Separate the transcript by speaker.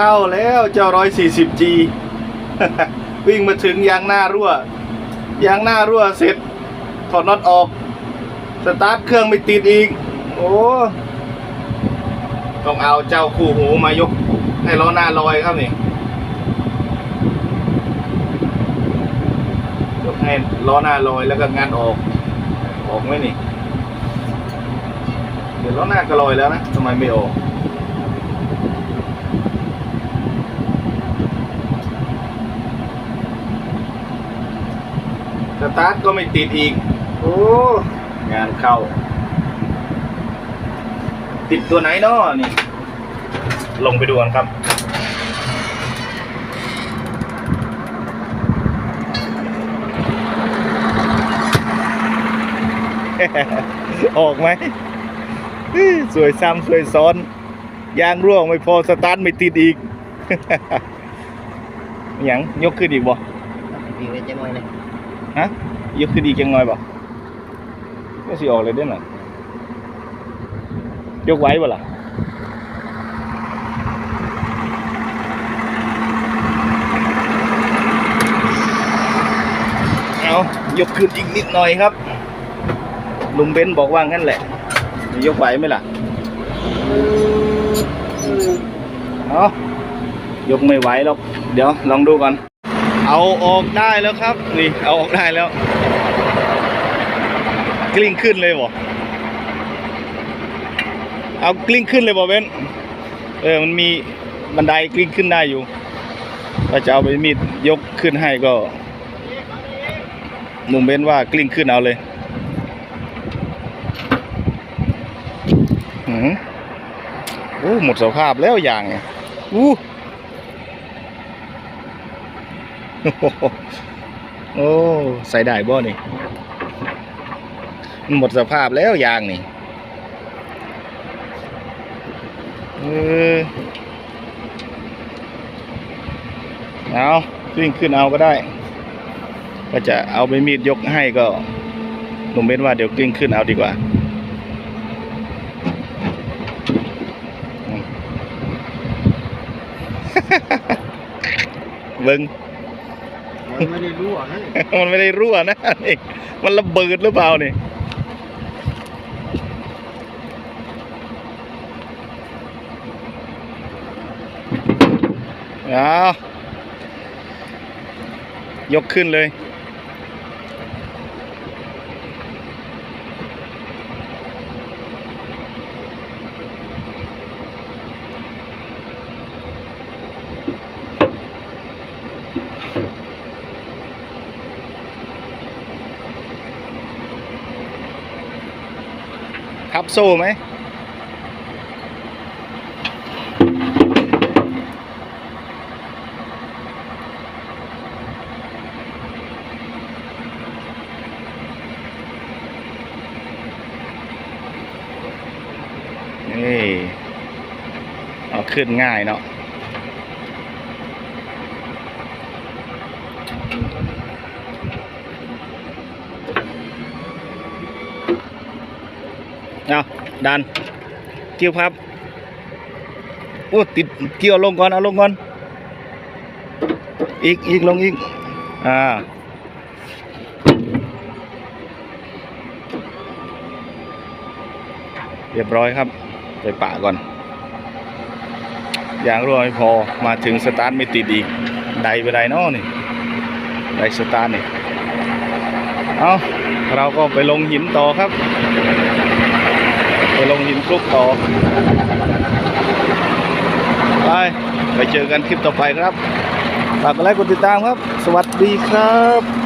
Speaker 1: เข้าแล้วเจ้าร้อยสี่สิบจีวิ่งมาถึงยางหน้ารั่วยางหน้ารั่วเสร็จถอดน็อตออก สตาร์ทเครื่องไม่ติดอีก โอ้ต้องเอาเจ้าคู่หูมายกให้ล้อหน้าลอยครับนี่ยกให้ล้อหน้าลอยแล้วก็งัดออก ออกไหมนี่ เดี๋ยวล้อหน้าก็ลอยแล้วนะทำไมไม่ออก สตาร์ทก็ไม่ติดอีก โอ้ งานเข้า ติดตัวไหนเนาะนี่ ลงไปดูกันครับ ออกไหมอื้อสวยซ้ำสวยซ้อน ยางร่วงไม่พอสตาร์ทไม่ติดอีกหยังยกขึ้นอีกบ่
Speaker 2: ดีไว้จังไว้เลย
Speaker 1: ฮะยกขึ้นอีกยังน้อยบ่ก็สิออกเลยเด้อน่ะยกไว้บ่ล่ะเอายกขึ้นอีกนิดหน่อยครับลุงเบนบอกว่างั้นแหละจะยกไหวไหมล่ะเอายกไม่ไหวหรอก เดี๋ยวลองดูก่อน เอาออกได้แล้วครับ นี่เอาออกได้แล้ว กลิ้งขึ้นเลยบ่เอากลิ้งขึ้นเลยบ่เบนเออมันมีบันไดกลิ้งขึ้นได้อยู่ถ้าจะเอาไปมีดยกขึ้นให้ก็หนุ่มเบนว่ากลิ้งขึ้นเอาเลยหืมโอ้หมดสภาพแล้วอย่างไงอู้ โอ้ใส่ได้บ่นี่มันหมดสภาพแล้วยางนี่เออเอาขึ้นขึ้นเอาก็ได้ ก็จะเอาไปมีดยกให้ก็หนุ่มเบนว่าเดี๋ยวกลิ้งขึ้นเอาดีกว่าเบิ้ง
Speaker 2: มันไม่ได้รั่วนะ
Speaker 1: มันไม่ได้รั่วนะนี่มันระเบิดหรือเปล่านี่เอายกขึ้นเลย ครับโซ่ไหมนี่เอาขึ้นง่ายเนาะ เอาดันเกี่ยวครับโอ้ติดเกี่ยวลงก่อนเอาลงก่อนอีกอีกลงอีกอ่าเรียบร้อยครับไปป่าก่อนยางรั่วไม่พอมาถึงสตาร์ทไม่ติดอีกไดไปไดนาะนี่ไดสตาร์ทนี่เอาเราก็ไปลงหินต่อครับ ไปลงหินคลุกต่อไปไปเจอกันคลิปต่อไปครับฝากกดไลค์กดติดตามครับ สวัสดีครับ